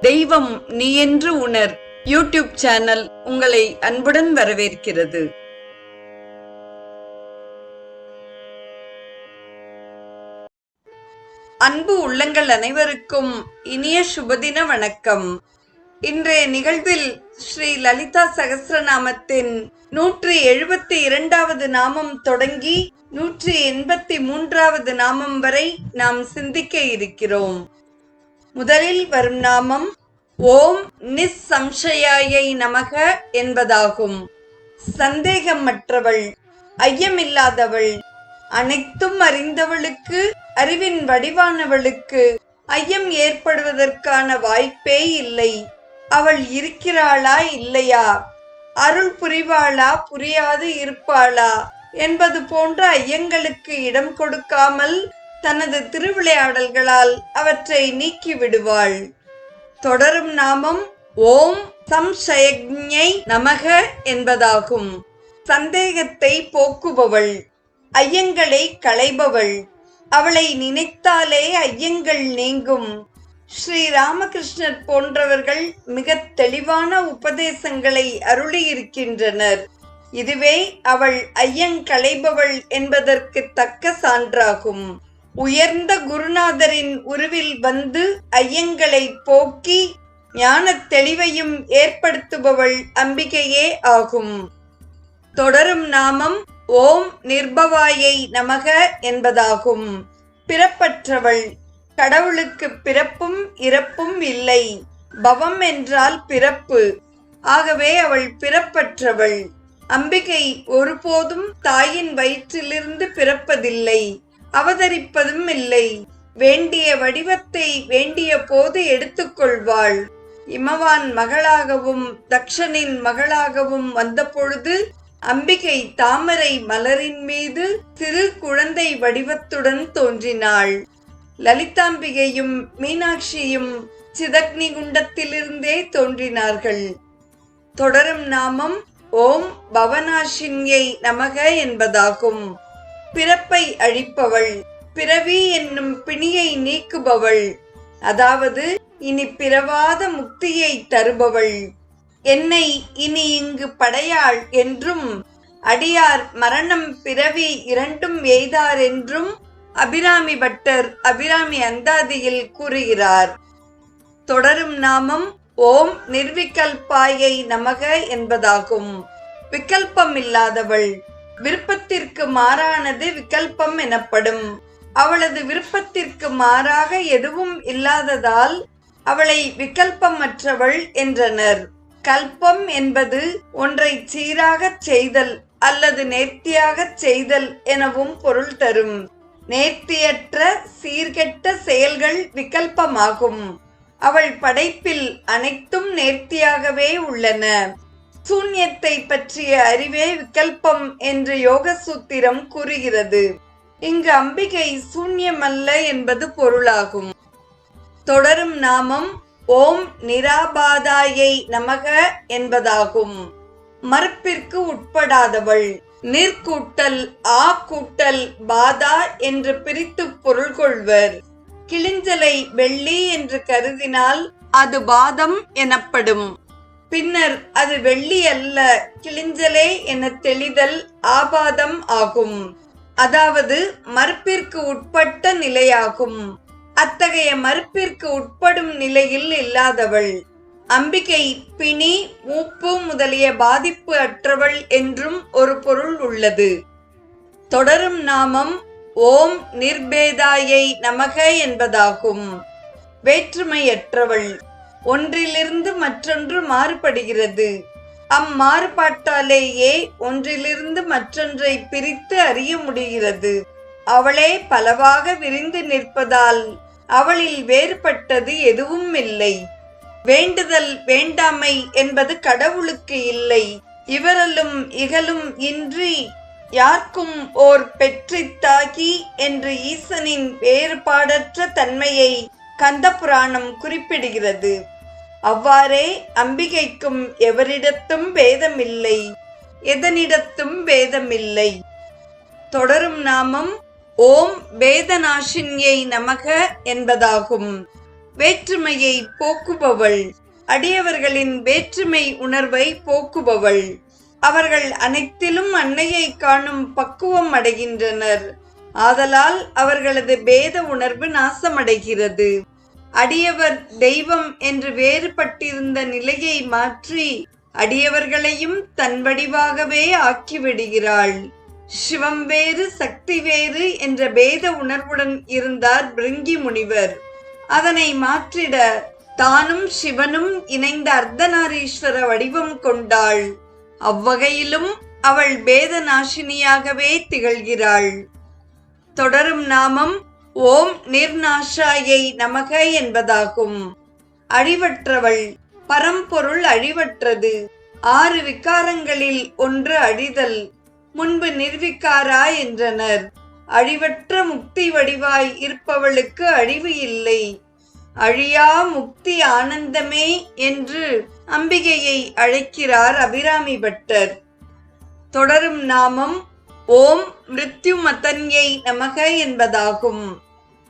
தெய்வம் நீ என்று உணர். யூடியூப் சேனல் உங்களை அன்புடன் வரவேற்கிறது. அன்பு உள்ளங்கள் அனைவருக்கும் இனிய சுபதின வணக்கம். இன்றைய நிகழ்வில் ஸ்ரீ லலிதா சகசிரநாமத்தின் நூற்றி எழுபத்தி இரண்டாவது நாமம் தொடங்கி நூற்றி எண்பத்தி மூன்றாவது நாமம் வரை நாம் சிந்திக்க இருக்கிறோம். முதலில் வரும் நாமம் ஓம் நிஸ்சம்சயாயை நமக என்பதாகும். சந்தேகமற்றவள் ஐயமில்லாதவள் அனைத்தும் அறிந்தவளுக்கு அறிவின் வடிவானவளுக்கு ஐயம் ஏற்படுவதற்கான வாய்ப்பே இல்லை. அவள் இருக்கிறாளா இல்லையா? அருள் புரிவாளா புரியாது இருப்பாளா? என்பது போன்ற ஐயங்களுக்கு இடம் கொடுக்காமல் தனது திருவிளையாடல்களால் அவற்றை நீக்கிவிடுவாள். தொடரும் நாமம் ஓம் சம்சயஜை நமக என்பதாகும். சந்தேகத்தை போக்குபவள் ஐயங்களை களைபவள். அவளை நினைத்தாலே ஐயங்கள் நீங்கும். ஸ்ரீ ராமகிருஷ்ணர் போன்றவர்கள் மிக தெளிவான உபதேசங்களை அருளியிருக்கின்றனர். இதுவே அவள் ஐயங்களைபவள் என்பதற்கு தக்க சான்றாகும். உயர்ந்த குருநாதரின் உருவில் வந்து ஐயங்களை போக்கி ஞானத் தெளிவையும் ஏற்படுத்துபவள் அம்பிகையே ஆகும். தொடரும் நாமம் ஓம் நிர்பவாயை நமக என்பதாகும். பிறப்பற்றவள் கடவுளுக்கு பிறப்பும் இறப்பும் இல்லை. பவம் என்றால் பிறப்பு. ஆகவே அவள் பிறப்பற்றவள். அம்பிகை ஒருபோதும் தாயின் வயிற்றிலிருந்து பிறப்பதில்லை. அவதரிப்பதும் இல்லை வேண்டிய வடிவத்தை வேண்டிய போது எடுத்துக்கொள்வாள். இமவான் மகளாகவும் தக்ஷனின் மகளாகவும் வந்தபொழுது அம்பிகை தாமரை மலரின் மீது சிறு குழந்தை வடிவத்துடன் தோன்றினாள். லலிதாம்பிகையும் மீனாட்சியும் சிதக்னி குண்டத்திலிருந்தே தோன்றினார்கள். தொடரும் நாமம் ஓம் பவனாஷின்யை நமக என்பதாகும். பிறப்பை அழிப்பவள். பிறவி என்னும் பிணியை நீக்குபவள். அதாவது இனி பிறவாத முக்தியை தருபவள். என்னை இனி இங்கு படையாள் என்றும் அடியார் மரணம் பிறவி இரண்டும் எய்தார் என்றும் அபிராமி பட்டர் அபிராமி அந்தாதியில் கூறுகிறார். தொடரும் நாமம் ஓம் நிர்விகல்பாயை நமக என்பதாகும். விகல்பம் இல்லாதவள். விருப்பத்திற்கு மாறானது விகல்பம் எனப்படும். அவளது விருப்பத்திற்கு மாறாக எதுவும் இல்லாததால் அவளை விகல்பமற்றவள் என்றனர். கல்பம் என்பது ஒன்றை சீராகச் செய்தல் அல்லது நேர்த்தியாகச் செய்தல் எனவும் பொருள் தரும். நேர்த்தியற்ற சீர்கெட்ட செயல்கள் விகல்பமாகும். அவள் படைப்பில் அனைத்தும் நேர்த்தியாகவே உள்ளன. சூன்யத்தை பற்றிய அறிவே விகல்பம் என்று யோக சூத்திரம் கூறுகிறது. இங்கு அம்பிகை சூன்யமல்ல என்பது பொருளாகும். தொடரும் நாமம் ஓம் நிராபாதாயை நமக என்பதாகும். மறுப்பிற்கு உட்படாதவள். நீர்க்கூட்டல் ஆ கூட்டல் பாதா என்று பிரித்து பொருள் கொள்வர். கிளிஞ்சலை வெள்ளி என்று கருதினால் அது பாதம் எனப்படும். பின்னர் அது வெள்ளி அல்ல கிளிஞ்சலே என தெளிதல் ஆபாதம் ஆகும். அதாவது மறுப்பிற்கு உட்பட்ட நிலையாகும். அத்தகைய மறுப்பிற்கு உட்படும் நிலையில் இல்லாதவள். அம்பிகை பிணி மூப்பு முதலிய பாதிப்பு அற்றவள் என்றும் ஒரு பொருள் உள்ளது. தொடரும் நாமம் ஓம் நிர்பேதாயை நமக என்பதாகும். வேற்றுமையற்றவள். ஒன்றிலிருந்து மற்றொன்று மாறுபடுகிறது. அம்மாறுபாட்டாலேயே ஒன்றிலிருந்து மற்றொன்றை பிரித்து அறிய முடிகிறது. அவளே பலவாக விரிந்து நிற்பதால் அவளில் வேறுபட்டது எதுவும் இல்லை. வேண்டுதல் வேண்டாமை என்பது கடவுளுக்கு இல்லை. இவரலும் இகலும் இன்றி யார்க்கும் ஓர் பெற்றித்தாகி என்று ஈசனின் வேறுபாடற்ற தன்மையை கந்தபுராணம் குறிப்பிடுகிறது. அவ்வாறே அம்பிகைக்கும் எவரிடத்தும் பேதமில்லை. எதனிடத்தும் பேதமில்லை. தொடரும் நாமம் ஓம் வேதநாசின்யை நமக என்பதாகும். வேற்றுமையை போக்குபவள். அடியவர்களின் வேற்றுமை உணர்வை போக்குபவள். அவர்கள் அனைத்திலும் அன்னையை காணும் பக்குவம் அடைகின்றனர். ஆதலால் அவர்களது பேத உணர்வு நாசமடைகிறது. அடியவர் தெய்வம் என்று வேறுபட்டிருந்த நிலையை மாற்றி அடியவர்களையும் தன் வடிவாகவே ஆக்கிவிடுகிறாள். சிவம் வேறு சக்தி வேறு என்ற பேத உணர்வுடன் இருந்தார் பிருங்கி முனிவர். அதனை மாற்றிட தானும் சிவனும் இணைந்த அர்த்தநாரீஸ்வர வடிவம் கொண்டாள். அவ்வகையிலும் அவள் பேத நாசினியாகவே திகழ்கிறாள். தொடரும் நாமம் ஓம் நிர்நாஷாயை நமக என்பதாகும். அழிவற்றவள் பரம்பொருள் அழிவற்றது. ஆறு விக்காரங்களில் ஒன்று அழிதல் முன்பு நிர்விக்காரா என்றனர். அழிவற்ற முக்தி வடிவாய் இருப்பவளுக்கு அழிவு இல்லை. அழியா முக்தி ஆனந்தமே என்று அம்பிகையை அழைக்கிறார் அபிராமி பட்டர். தொடரும் நாமம் ஓம் மிருத்யு மதன்யை நமக என்பதாகும்.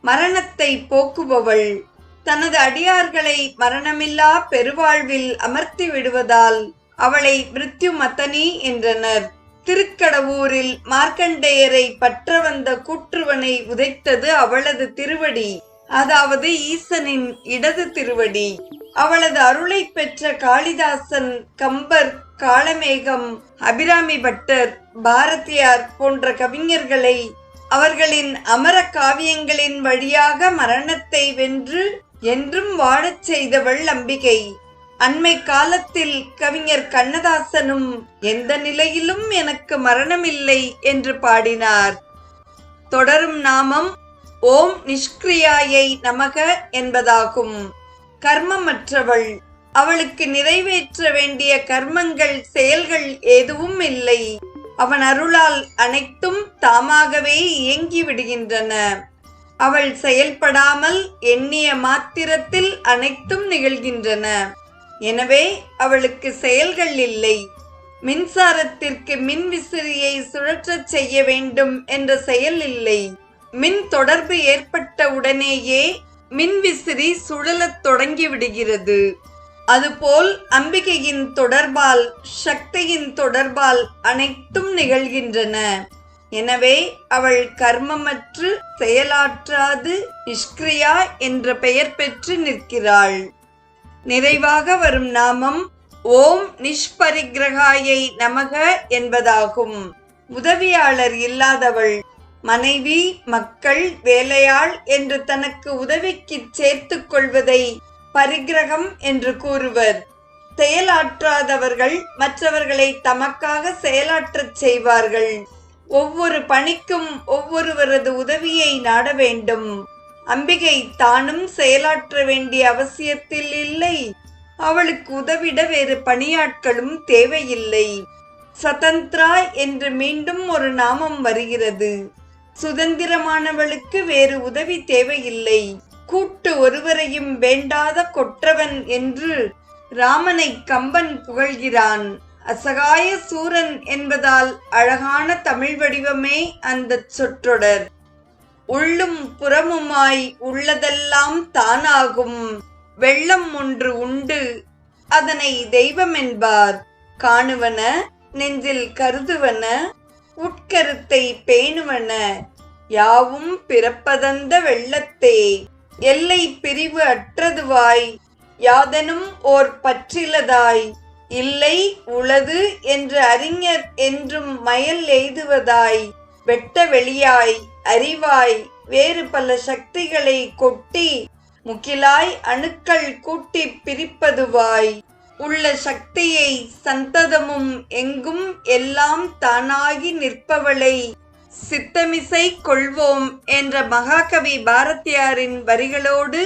மரணத்தை போக்குபவள் தனது அடியார்களை மரணமில்லா பெருவாழ்வில் அமர்த்தி விடுவதால் அவளை மிருத்யு மதனி என்றனர். திருக்கடவூரில் மார்க்கண்டேயரை பற்ற வந்த கூற்றுவனை உதைத்தது அவளது திருவடி அதாவது ஈசனின் இடது திருவடி. அவளது அருளை பெற்ற காளிதாசன் கம்பர் காளமேகம் அபிராமி பட்டர் பாரதியார் போன்ற கவிஞர்களை அவர்களின் அமர காவியங்களின் வழியாக மரணத்தை வென்று என்றும் வாழச் செய்தவள் அம்பிகை அண்மை காலத்தில் கவிஞர் கண்ணதாசனும் எந்த நிலையிலும் எனக்கு மரணமில்லை என்று பாடினார். தொடரும் நாமம் ஓம் நிஷ்கிரியாயை நமக என்பதாகும். கர்மமற்றவள் அவளுக்கு நிறைவேற்ற வேண்டிய கர்மங்கள் செயல்கள் எதுவும் இல்லை. அவன் அருளால் அனைத்தும் தாமாகவே இயங்கி விடுகின்றன அவள் செயல்படாமல் எண்ணிய மாத்திரத்தில் அனைத்தும் நிகழ்கின்றன. எனவே அவளுக்கு செயல்கள் இல்லை. மின்சாரத்திற்கு மின் விசிறியை சுழற்றச் செய்ய வேண்டும் என்ற செயல் இல்லை. மின் தொடர்பு ஏற்பட்ட உடனேயே மின் விசிறி சுழலத் தொடங்கி விடுகிறது அதுபோல் அம்பிகையின் தொடர்பால் சக்தியின் தொடர்பால் அனைத்தும் நிகழ்கின்றன. எனவே அவள் கர்மமற்று செயலாற்றாது நிஷ்கிரியா என்ற பெயர் பெற்று நிற்கிறாள். நிறைவாக வரும் நாமம் ஓம் நிஷ்பரிகிரகாயை நமக என்பதாகும். உதவியாளர் இல்லாதவள் மனைவி மக்கள் வேலையாள் என்று தனக்கு உதவிக்கு சேர்த்துக் கொள்வதை பரிகிரகம் என்று கூறுவர். செயலாற்றாதவர்கள் மற்றவர்களை தமக்காக செயலாற்றச் செய்வார்கள். ஒவ்வொரு பணிக்கும் ஒவ்வொருவரது உதவியை நாட வேண்டும். அம்பிகை தானும் செயலாற்ற வேண்டிய அவசியத்தில் இல்லை. அவளுக்கு உதவிட வேறு பணியாட்களும் தேவையில்லை. சதந்திரா என்று மீண்டும் ஒரு நாமம் வருகிறது. சுதந்திரமானவளுக்கு வேறு உதவி தேவையில்லை. கூட்டு ஒருவரையும் வேண்டாத கொற்றவன் என்று ராமனை கம்பன் புகழ்கிறான். அசகாய சூரன் என்பதால் அழகான தமிழ் வடிவமே அந்த சொற்றொடர். உள்ளும் புறமுமாய் உள்ளதெல்லாம் தானாகும். வெள்ளம் ஒன்று உண்டு அதனை தெய்வம் என்பார் காணுவன நெஞ்சில் கருதுவன உட்கருத்தை பேணுவன யாவும் பிறப்பதந்த வெள்ளத்தே. எல்லை பிரிவு அற்றதுவாய் யாதெனும் ஓர் பற்றிலதாய் இல்லை உளது என்று அறிஞர் என்றும் மயல் எய்துவதாய் வெட்ட வெளியாய் அறிவாய் வேறு பல சக்திகளை கொட்டி முகிலாய் அணுக்கள் கூட்டி பிரிப்பதுவாய் உள்ள சக்தியை சந்ததமும் எங்கும் எல்லாம் தானாகி நிற்பவளை சித்தமிசை கொள்வோம் என்ற மகாகவி பாரதியாரின் வரிகளோடு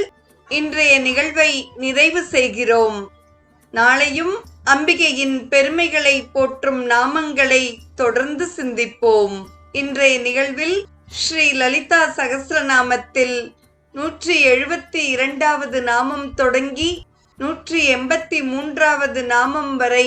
இன்றைய நிகழ்வை நிறைவு செய்கிறோம். நாளையும் அம்பிகையின் பெருமைகளை போற்றும் நாமங்களை தொடர்ந்து சிந்திப்போம். இன்றைய நிகழ்வில் ஸ்ரீ லலிதா சகசிரநாமத்தில் நூற்றி எழுபத்தி இரண்டாவது நாமம் தொடங்கி நூற்றி எண்பத்தி மூன்றாவது நாமம் வரை